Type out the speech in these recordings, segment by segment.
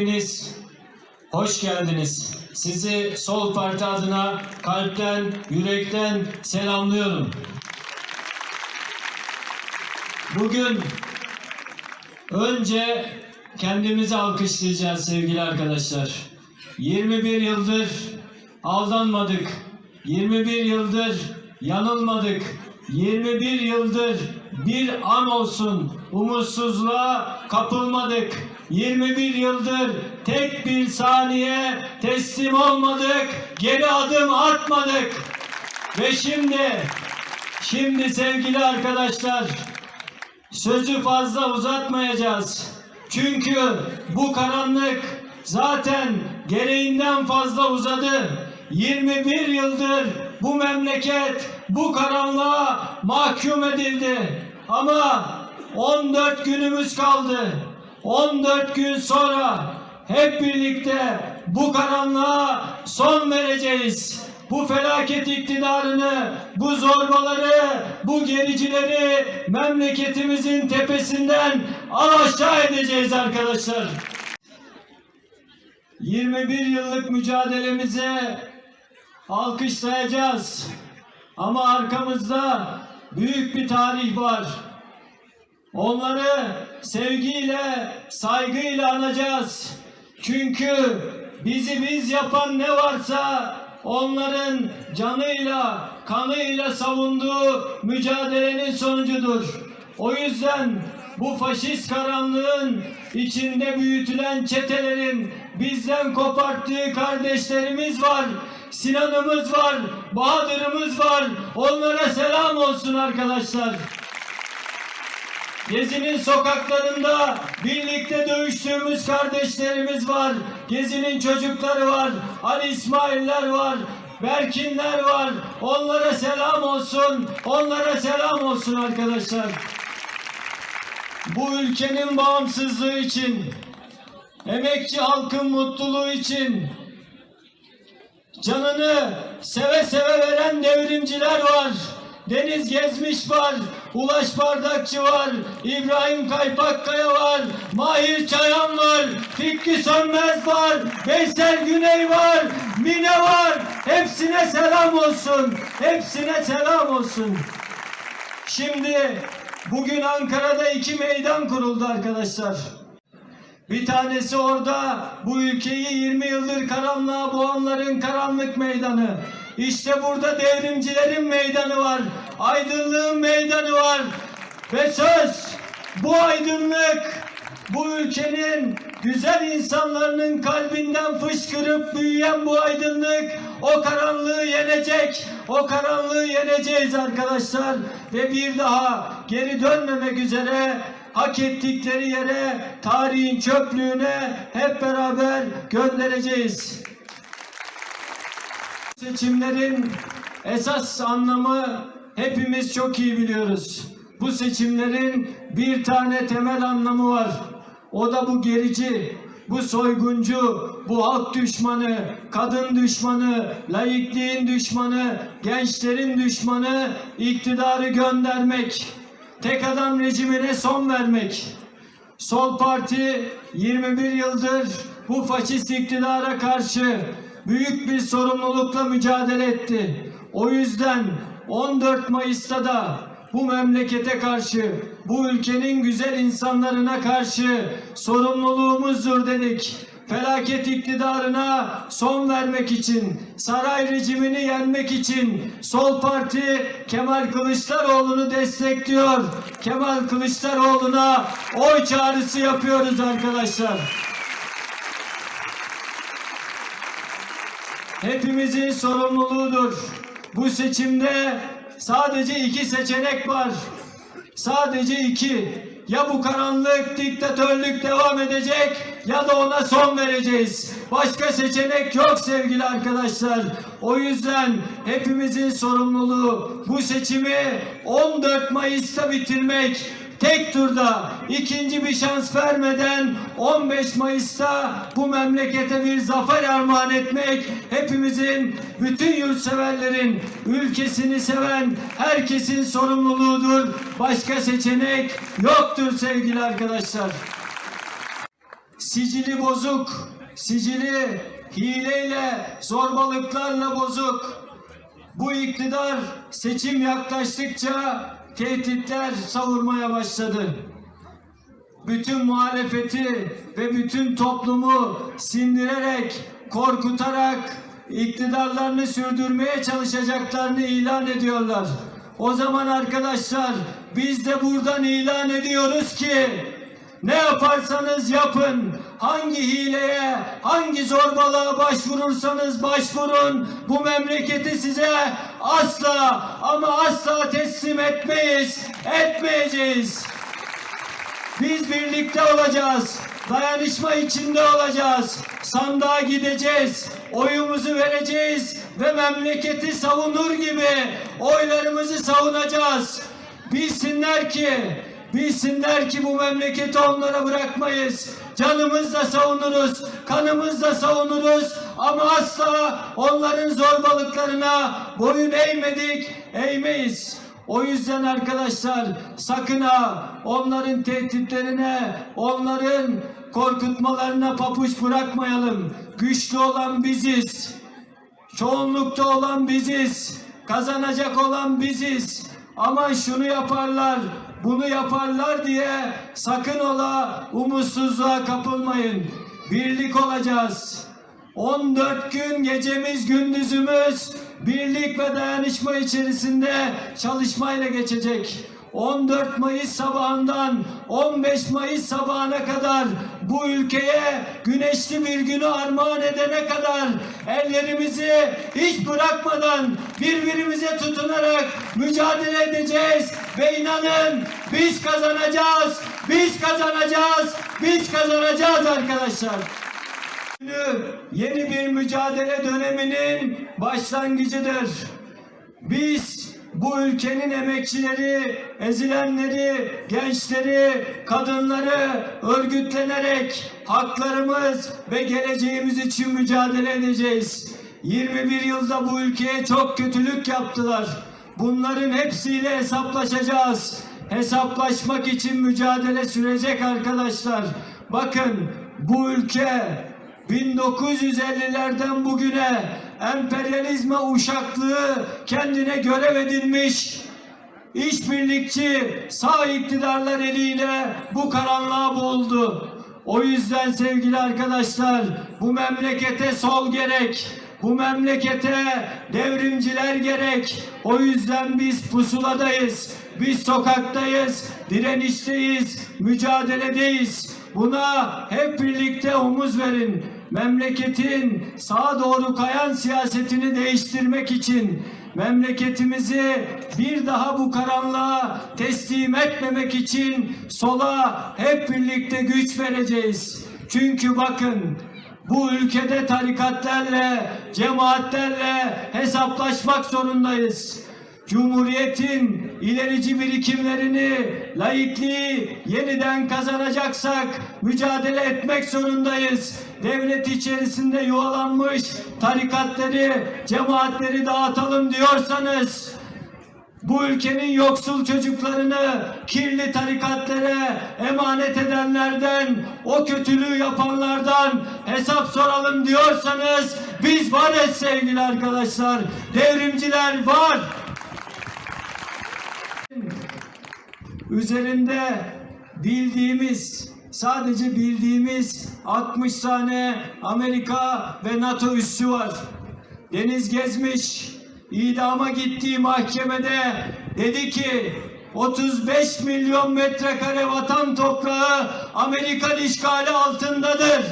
Hepiniz hoş geldiniz. Sizi Sol Parti adına kalpten, yürekten selamlıyorum. Bugün önce kendimizi alkışlayacağız sevgili arkadaşlar. 21 yıldır aldanmadık. 21 yıldır yanılmadık. 21 yıldır bir an olsun umutsuzluğa kapılmadık. 21 yıldır tek bir saniye teslim olmadık. Geri adım atmadık. Ve şimdi şimdi sevgili arkadaşlar Sözü fazla uzatmayacağız. Çünkü bu karanlık zaten gereğinden fazla uzadı. 21 yıldır bu memleket bu karanlığa mahkum edildi. Ama 14 günümüz kaldı. 14 gün sonra hep birlikte bu karanlığa son vereceğiz. Bu felaket iktidarını, bu zorbaları, bu gericileri memleketimizin tepesinden aşağı edeceğiz arkadaşlar. 21 yıllık mücadelemize alkışlayacağız. Ama arkamızda büyük bir tarih var. Onları sevgiyle, saygıyla anacağız. Çünkü bizi biz yapan ne varsa onların canıyla, kanıyla savunduğu mücadelenin sonucudur. O yüzden bu faşist karanlığın içinde büyütülen çetelerin bizden koparttığı kardeşlerimiz var. Sinan'ımız var, Bahadır'ımız var. Onlara selam olsun arkadaşlar. Gezi'nin sokaklarında birlikte dövüştüğümüz kardeşlerimiz var. Gezi'nin çocukları var. Ali İsmail'ler var. Berkinler var. Onlara selam olsun. Onlara selam olsun arkadaşlar. Bu ülkenin bağımsızlığı için, emekçi halkın mutluluğu için, canını seve seve veren devrimciler var. Deniz Gezmiş var, Ulaş Bardakçı var, İbrahim Kaypakkaya var, Mahir Çayan var, Fikri Sönmez var, Veysel Güney var, Mine var. Hepsine selam olsun. Hepsine selam olsun. Şimdi bugün Ankara'da iki meydan kuruldu arkadaşlar. Bir tanesi orada bu ülkeyi 20 yıldır karanlığa boğanların karanlık meydanı. İşte burada devrimcilerin meydanı var. Aydınlığın meydanı var. Ve söz bu aydınlık bu ülkenin güzel insanların kalbinden fışkırıp büyüyen bu aydınlık o karanlığı yenecek. O karanlığı yeneceğiz arkadaşlar. Ve bir daha geri dönmemek üzere hak ettikleri yere, tarihin çöplüğüne hep beraber göndereceğiz. Seçimlerin esas anlamı hepimiz çok iyi biliyoruz. Bu seçimlerin bir tane temel anlamı var. O da bu gerici, bu soyguncu, bu halk düşmanı, kadın düşmanı, laikliğin düşmanı, gençlerin düşmanı iktidarı göndermek. Tek adam rejimine son vermek. Sol Parti 21 yıldır bu faşist iktidara karşı büyük bir sorumlulukla mücadele etti. O yüzden 14 Mayıs'ta da bu memlekete karşı, bu ülkenin güzel insanlarına karşı sorumluluğumuzdur dedik. Felaket iktidarına son vermek için, saray rejimini yenmek için Sol Parti Kemal Kılıçdaroğlu'nu destekliyor. Kemal Kılıçdaroğlu'na oy çağrısı yapıyoruz arkadaşlar. Hepimizin sorumluluğudur. Bu seçimde sadece iki seçenek var. Sadece iki. Ya bu karanlık diktatörlük devam edecek ya da ona son vereceğiz. Başka seçenek yok sevgili arkadaşlar. O yüzden hepimizin sorumluluğu bu seçimi 14 Mayıs'ta bitirmek tek turda ikinci bir şans vermeden 15 Mayıs'ta bu memlekete bir zafer armağan etmek hepimizin, bütün yurtseverlerin, ülkesini seven herkesin sorumluluğudur. Başka seçenek yoktur sevgili arkadaşlar. sicili bozuk, sicili hileyle, zorbalıklarla bozuk. Bu iktidar seçim yaklaştıkça tehditler savurmaya başladı. Bütün muhalefeti ve bütün toplumu sindirerek, korkutarak iktidarlarını sürdürmeye çalışacaklarını ilan ediyorlar. O zaman arkadaşlar biz de buradan ilan ediyoruz ki ne yaparsanız yapın, hangi hileye, hangi zorbalığa başvurursanız başvurun, bu memleketi size asla ama asla teslim etmeyiz, etmeyeceğiz. Biz birlikte olacağız. Dayanışma içinde olacağız. Sandığa gideceğiz. Oyumuzu vereceğiz ve memleketi savunur gibi oylarımızı savunacağız. Bilsinler ki Bilsinler ki bu memleketi onlara bırakmayız. Canımızla savunuruz, kanımızla savunuruz ama asla onların zorbalıklarına boyun eğmedik, eğmeyiz. O yüzden arkadaşlar sakın ha onların tehditlerine, onların korkutmalarına papuç bırakmayalım. Güçlü olan biziz. Çoğunlukta olan biziz. Kazanacak olan biziz. Ama şunu yaparlar, bunu yaparlar diye sakın ola umutsuzluğa kapılmayın. Birlik olacağız. 14 gün gecemiz gündüzümüz birlik ve dayanışma içerisinde çalışmayla geçecek. 14 Mayıs sabahından 15 Mayıs sabahına kadar bu ülkeye güneşli bir günü armağan edene kadar ellerimizi hiç bırakmadan birbirimize tutunarak mücadele edeceğiz ve inanın biz kazanacağız, biz kazanacağız, biz kazanacağız arkadaşlar. Yeni bir mücadele döneminin başlangıcıdır. Biz bu ülkenin emekçileri, ezilenleri, gençleri, kadınları örgütlenerek haklarımız ve geleceğimiz için mücadele edeceğiz. 21 yılda bu ülkeye çok kötülük yaptılar. Bunların hepsiyle hesaplaşacağız. Hesaplaşmak için mücadele sürecek arkadaşlar. Bakın bu ülke 1950'lerden bugüne emperyalizme uşaklığı kendine görev edinmiş işbirlikçi sağ iktidarlar eliyle bu karanlığa boğuldu. O yüzden sevgili arkadaşlar bu memlekete sol gerek. Bu memlekete devrimciler gerek. O yüzden biz pusuladayız. Biz sokaktayız, direnişteyiz, mücadeledeyiz. Buna hep birlikte omuz verin. Memleketin sağa doğru kayan siyasetini değiştirmek için memleketimizi bir daha bu karanlığa teslim etmemek için sola hep birlikte güç vereceğiz. Çünkü bakın bu ülkede tarikatlerle, cemaatlerle hesaplaşmak zorundayız. Cumhuriyetin ilerici birikimlerini, laikliği yeniden kazanacaksak mücadele etmek zorundayız. Devlet içerisinde yuvalanmış tarikatları, cemaatleri dağıtalım diyorsanız bu ülkenin yoksul çocuklarını kirli tarikatlara emanet edenlerden, o kötülüğü yapanlardan hesap soralım diyorsanız biz varız sevgili arkadaşlar. Devrimciler var. Üzerinde bildiğimiz sadece bildiğimiz 60 tane Amerika ve NATO üssü var. Deniz gezmiş, idama gittiği mahkemede dedi ki 35 milyon metrekare vatan toprağı Amerikan işgali altındadır.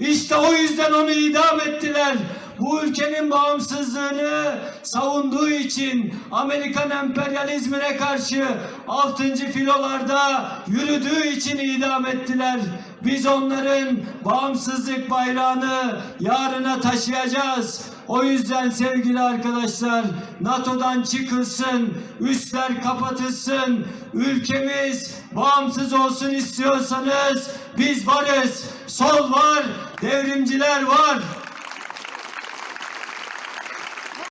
İşte o yüzden onu idam ettiler. Bu ülkenin bağımsızlığını savunduğu için Amerikan emperyalizmine karşı 6. filolarda yürüdüğü için idam ettiler. Biz onların bağımsızlık bayrağını yarına taşıyacağız. O yüzden sevgili arkadaşlar NATO'dan çıkılsın, üstler kapatılsın, ülkemiz bağımsız olsun istiyorsanız biz varız, sol var, devrimciler var.